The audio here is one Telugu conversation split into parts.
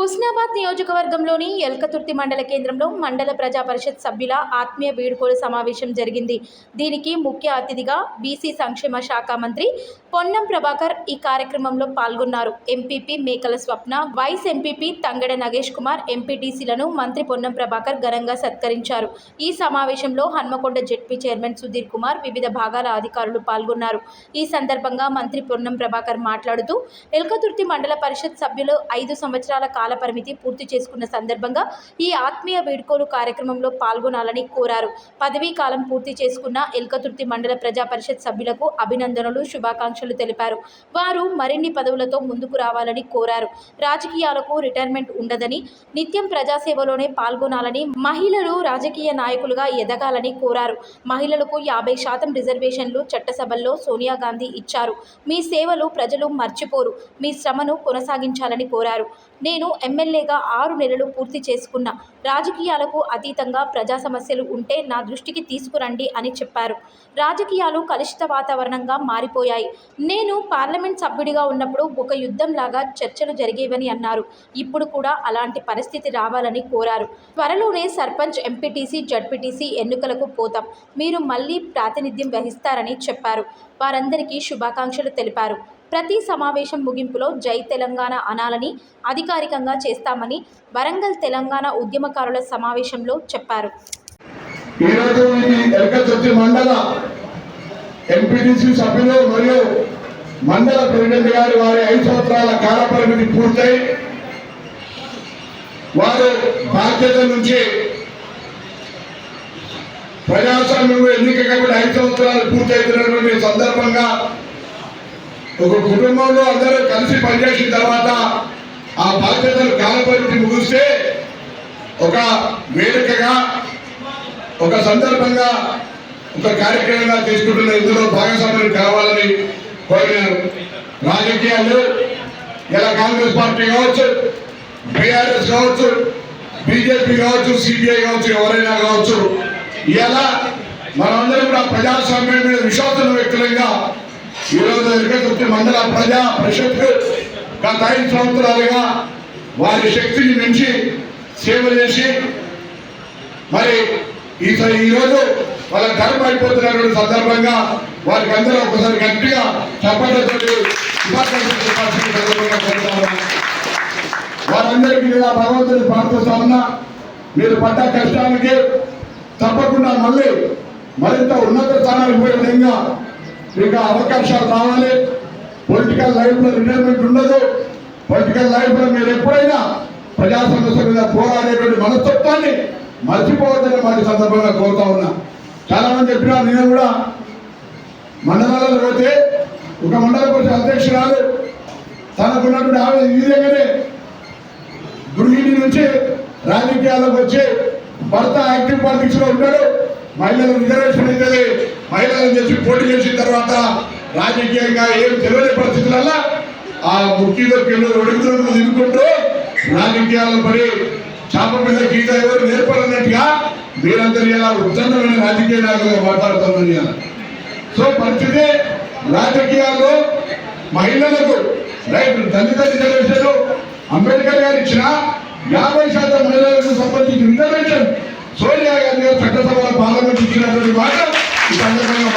హుస్నాబాద్ నియోజకవర్గంలోని ఎల్కతుర్తి మండల కేంద్రంలో మండల ప్రజా పరిషత్ సభ్యుల ఆత్మీయ వీడుకోలు సమావేశం జరిగింది. దీనికి ముఖ్య అతిథిగా బీసీ సంక్షేమ శాఖ మంత్రి పొన్నం ప్రభాకర్ ఈ కార్యక్రమంలో పాల్గొన్నారు. MPP Mekala Swapna vice MPP Thangada Nagesh Kumar ఎంపీటీసీలను మంత్రి పొన్నం ప్రభాకర్ ఘనంగా సత్కరించారు. ఈ సమావేశంలో హన్మకొండ జెడ్పీ చైర్మన్ సుధీర్ కుమార్ వివిధ భాగాల అధికారులు పాల్గొన్నారు. ఈ సందర్భంగా మంత్రి పొన్నం ప్రభాకర్ మాట్లాడుతూ ఎల్కతుర్తి మండల పరిషత్ సభ్యులు ఐదు సంవత్సరాల కాలం పరిమితి పూర్తి చేసుకున్న సందర్భంగా ఈ ఆత్మీయ వీడ్కోలు కార్యక్రమంలో పాల్గొనాలని కోరారు. పదవీ కాలం పూర్తి చేసుకున్న ఎల్కతుర్తి మండల ప్రజా పరిషత్ సభ్యులకు అభినందనలు శుభాకాంక్షలు తెలిపారు. వారు మరిన్ని పదవులతో ముందుకు రావాలని కోరారు. రాజకీయాలకు రిటైర్మెంట్ ఉండదని నిత్యం ప్రజాసేవలోనే పాల్గొనాలని మహిళలు రాజకీయ నాయకులుగా ఎదగాలని కోరారు. మహిళలకు యాభై శాతం రిజర్వేషన్లు చట్టసభల్లో సోనియా గాంధీ ఇచ్చారు. మీ సేవలు ప్రజలు మర్చిపోరు. మీ శ్రమను కొనసాగించాలని కోరారు. నేను ఎమ్మెల్యేగా ఆరు నెలలు పూర్తి చేసుకున్న రాజకీయాలకు అతీతంగా ప్రజా సమస్యలు ఉంటే నా దృష్టికి తీసుకురండి అని చెప్పారు. రాజకీయాలు కలుషిత వాతావరణంగా మారిపోయాయి. నేను పార్లమెంట్ సభ్యుడిగా ఉన్నప్పుడు ఒక యుద్ధంలాగా చర్చలు జరిగేవని అన్నారు. ఇప్పుడు కూడా అలాంటి పరిస్థితి రావాలని కోరారు. త్వరలోనే సర్పంచ్ ఎంపీటీసీ జడ్పీటీసీ ఎన్నికలకు పోతాం. మీరు మళ్ళీ ప్రాతినిధ్యం వహిస్తారని చెప్పారు. వారందరికీ శుభాకాంక్షలు తెలిపారు. ప్రతి సమావేశం ముగింపులో జై తెలంగాణ అనాలని అధికారికంగా చేస్తామని వరంగల్ తెలంగాణ ఉద్యమకారుల సమావేశంలో చెప్పారు. ఈరోజు ఈ మండల ఎంపీటీసీ సభ్యులు మరియు మండల ప్రెసిడెంట్ గారి వారి ఐదు సంవత్సరాల కాల పరిమితి పూర్తయి వారు బాధ్యత నుంచి ప్రజాస్వామ్యంలో ఎన్నిక కాబట్టి ఐదు సంవత్సరాలు పూర్తయితున్నటువంటి సందర్భంగా ఒక కుటుంబంలో అందరూ కలిసి పనిచేసిన తర్వాత ఆ బాధ్యతలు కాలపరిమితి ముగిస్తే ఒక వేడుకగా ఒక సందర్భంగా ఒక కార్యక్రమంగా తీసుకుంటున్న ఇందులో భాగస్వామ్యం కావాలని కోరినారు. రాజకీయాలు ఇలా కాంగ్రెస్ పార్టీ కావచ్చు బీఆర్ఎస్ కావచ్చు బీజేపీ కావచ్చు సిపిఐ కావచ్చు ఎవరైనా కావచ్చు ఇలా మనందరం కూడా ప్రజాస్వామ్యం మీద విశ్వాసం వ్యక్తులంగా ఈరోజు ఎరకతుర్తి మండల ప్రజా పరిషత్ గత ఐదు సంవత్సరాలుగా వారి శక్తిని మించి సేవ చేసి మరి ఈరోజు వాళ్ళ ధర్మం అయిపోతున్నటువంటి సందర్భంగా వారికి అందరూ ఒకసారి గట్టిగా చప్పట్లతో వారందరికీ నేను భగవంతుని ప్రార్థిస్తా ఉన్నా మీరు పడ్డ కష్టానికి తప్పకుండా మళ్ళీ మరింత ఉన్నత స్థానానికి పోయే విధంగా మీకు అవకాశాలు రావాలి పొలిటికల్ లైఫ్లో రిటైర్మెంట్ ఉండదు. పొలిటికల్ లైఫ్లో మీరు ఎప్పుడైనా ప్రజా సమస్యల మీద పోరాడేటువంటి మనస్తత్వాన్ని మర్చిపోవద్దని వాటి సందర్భంగా కోరుతా ఉన్నా. చాలా మంది చెప్పినా నేను కూడా మండలాలలో పోతే ఒక మండల పరిషత్ అధ్యక్షురాలు తనకున్నటువంటి ఆవిడ ఈ విధంగానే గృహిణి నుంచి రాజకీయాలకు వచ్చి భర్త యాక్టివ్ పాలిటిక్స్లో ఉంటాడు మహిళలు రిజర్వేషన్ అవుతుంది మహిళలను చేసి పోటీ చేసిన తర్వాత రాజకీయంగా ఏం తెలియని పరిస్థితులల్లా ఆ ముఖ్యంగా పిల్లలు ఒడుగుతులకు దిగుకుంటూ రాజకీయాలు పడి చాప మీద గీత ఎవరు నేర్పడన్నట్టుగా మీరందరూ ఇలా ఉత్తన్నమైన రాజకీయ నాయకులుగా మాట్లాడుతున్నారు సో పరిస్థితి రాజకీయాల్లో మహిళలకు రైట్ దళిత రిజర్వేషన్ అంబేద్కర్ గారు ఇచ్చిన యాభై శాతం మహిళలకు సంబంధించిన రిజర్వేషన్ సోనియా గాంధీ గారు చట్టసభలో పార్లమెంట్ ఇచ్చినటువంటి మాట ఈ సందర్భంగా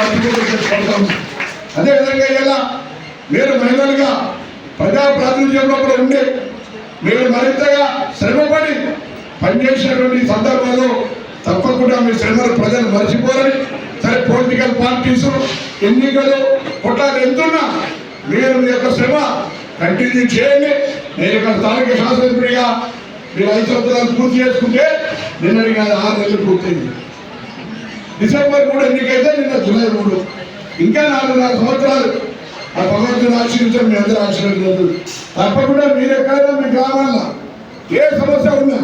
అదేవిధంగా ఇలా మీరు మహిళలుగా ప్రజా ప్రాతినిధ్యంలో కూడా ఉండి మీరు మరింతగా శ్రమపడి పనిచేసినటువంటి సందర్భంలో తప్పకుండా మీ శ్రమలు ప్రజలు మర్చిపోరని సరే పొలిటికల్ పార్టీస్ ఎన్నికలు కొట్లాట ఎంతున్నా మీరు మీ యొక్క శ్రమ కంటిన్యూ చేయండి. నేను ఇక్కడ స్థానిక శాసనసభ్యుడిగా మీరు ఐదు సంవత్సరాలు పూర్తి చేసుకుంటే నిన్నటి కాదు ఆరు నెలలు పూర్తయింది. డిసెంబర్ మూడు ఎన్నికైతే నిన్న జూలై మూడు. ఇంకా నాలుగున్నర సంవత్సరాలు ఆ భగవంతుని ఆశీర్వించడం మీ అందరూ ఆశీర్వదించదు తప్పకుండా మీరు ఎక్కడైనా మీ గ్రామాల్లో ఏ సమస్య ఉన్నా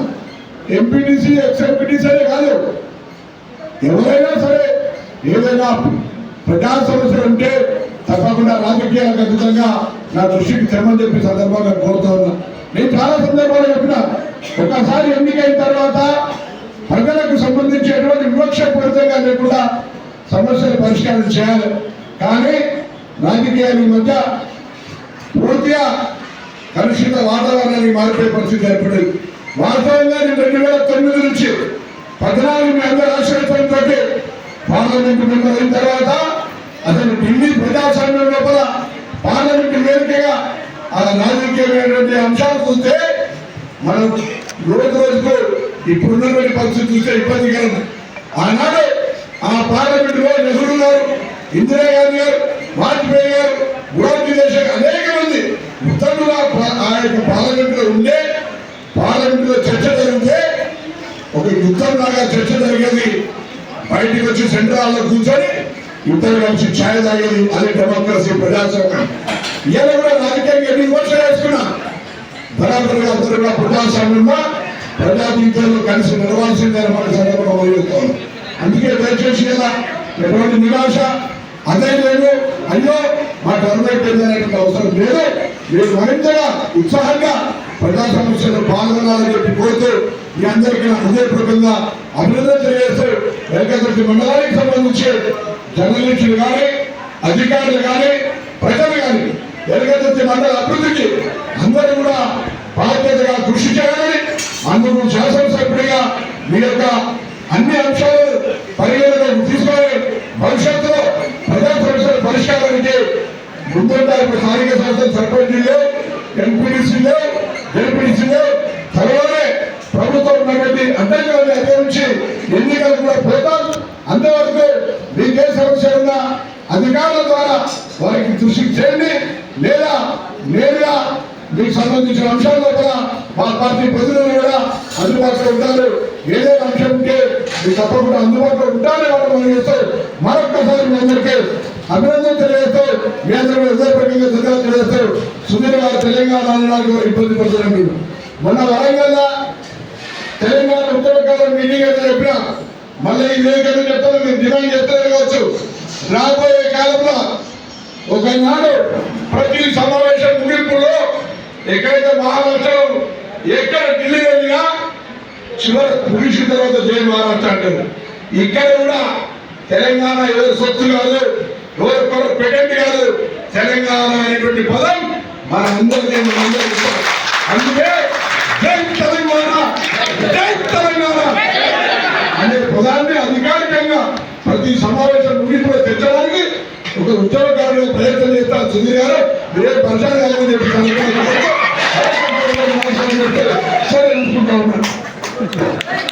ఎంపీటీసీ ఎక్స్ఎంపీటీసీ అనే కాదు. ఎవరైనా సరే ఏదైనా ప్రజా సమస్యలు ఉంటే తప్పకుండా రాజకీయాలకు అతీతంగా నా దృష్టికి తెమ్మని చెప్పి సందర్భంగా కోరుతా ఉన్నా. నేను చాలా సందర్భాలు చెప్పిన. ఒకసారి ఎన్నికైన తర్వాత ప్రజలకు సంబంధించి ఎటువంటి వివక్షపూరితంగా లేకుండా సమస్యలు పరిష్కారం చేయాలి. కానీ రాజకీయాల మధ్య పూర్తిగా కలుషిత వాతావరణాన్ని మారిపోయే పరిస్థితి ఏర్పడింది. వాస్తవంగా నేను రెండు వేల తొమ్మిది నుంచి పద్నాలుగు మీ అందరి పార్లమెంట్ మెంబర్ అయిన తర్వాత అతను ఢిల్లీ ప్రజాస్వామ్యం లోపల పార్లమెంట్ వేదికగా ఆ రాజకీయమైనటువంటి అంశాలు చూస్తే మనం రోజు రోజుకు ఇప్పుడున్నటువంటి పరిస్థితి చూస్తే ఇబ్బందికరం ఆనాడు ఆ పార్లమెంటులో నెహ్రూ గారు ఇందిరాగాంధీ గారు వాజ్పేయి గారు గులాబీ దేశం అనేక మంది ఉత్తర్వులు ఆ యొక్క పార్లమెంటులో ఉండే పార్లమెంటులో చర్చ జరిగితే ఒక యుద్ధం లాగా చర్చ జరిగేది. బయటికి వచ్చి సెంటర్ హాల్లో కూర్చొని ఇద్దరు కలిసి ఛాయ తాగేది. అదే డెమోక్రసీ ప్రజాస్వామ్యం. ఇలా కూడా రాజకీయంగా ఎన్ని విమర్శలు వేసుకున్నా? బరాబరుగా అందరూ కూడా ప్రజాస్వామ్యంలో ప్రజాతీతంలో కలిసి నడవాల్సిందే మన సందర్భంగా వదిలేస్తాం అందుకే దయచేసి కదా ఎటువంటి నిరాశ అదే లేదు అయ్యో మా టర్మ్ అయిపోయింది అవసరం లేదు. మీరు మరింతగా ఉత్సాహంగా ప్రజా సమస్యలు పాల్గొనాలని చెప్పి కోరుతూ మీ అందరికీ హృదయపూర్వకంగా అభినందన తెలియజేస్తూ వెంకటరెడ్డి మండలానికి సంబంధించి జర్నలిస్టులు కానీ అధికారులు కానీ ప్రజలు కానీ వెంకటరెడ్డి మండల అభివృద్ధికి అందరూ కూడా బాధ్యతగా కృషి చేయాలని అందుకు శాసనసభ్యుడిగా మీ యొక్క అన్ని అంశాలు పరిగణలోకి తీసుకొని భవిష్యత్తులో ప్రజా సమస్యల పరిష్కారానికి ముందుంటారు ఇప్పుడు స్థానిక సంస్థల సర్పంచులు ఎంపీడీసీలు జడ్పీడీసీలు త్వరలోనే ప్రభుత్వం ఉన్నటువంటి అడ్డంకులను అధిగమించి ఎన్నికలు కూడా పోతాం. అంతవరకు మీకే సమస్య ఉన్నా అధికారుల ద్వారా వారికి దృష్టికి చేయండి. లేదా నేరుగా మీకు సంబంధించిన అంశాల్లో కూడా మా పార్టీ ప్రతినిధులు కూడా అందుబాటులో ఉంటారు ఏదో అంశం ఉంటే మీకు తప్పకుండా అందుబాటులో ఉంటారని వాళ్ళు మనం చేస్తూ మరొక్కసారి మీ అందరికీ అభినందన తెలియజేస్తూ మీ అందరూ హృదయపూర్వకంగా ధన్యవాదాలు తెలియజేస్తూ సుధీర్ గారు తెలంగాణ ఇబ్బంది పడుతున్నారు. మీరు మొన్న వరంగల్ తెలంగాణ ఉత్తరకాలం మీటింగ్ అయితే చెప్పిన మళ్ళీ ఈ వేదికగా చెప్తాను మీరు డిమాండ్ చేస్తారు కావచ్చు. రాబోయే కాలంలో ఒకనాడు ప్రతి సమావేశం ముగింపులో ఎక్కడైతే మహారాష్ట్రలో ఎక్కడ ఢిల్లీ వెళ్ళినా చివరి పురుషుల తర్వాత జై మహారాష్ట్ర అంటారు ఇక్కడ కూడా తెలంగాణ ఎవరు సొత్తు కాదు ఎవరు కొర పెటెంట్ కాదు తెలంగాణ అనేటువంటి పదం మన అందరినీ మనందరూ అందుకే జై తెలంగాణ జై తెలంగాణ. అనే పదాన్ని అధికారికంగా ప్రతి సమావేశం ముగింపులో తెచ్చడానికి ఒక ఉద్యోగకారులు ప్రయత్నం చేస్తారు సుధీర్ గారు. మీరే పరిచయం కాదని చెప్పి Thank you.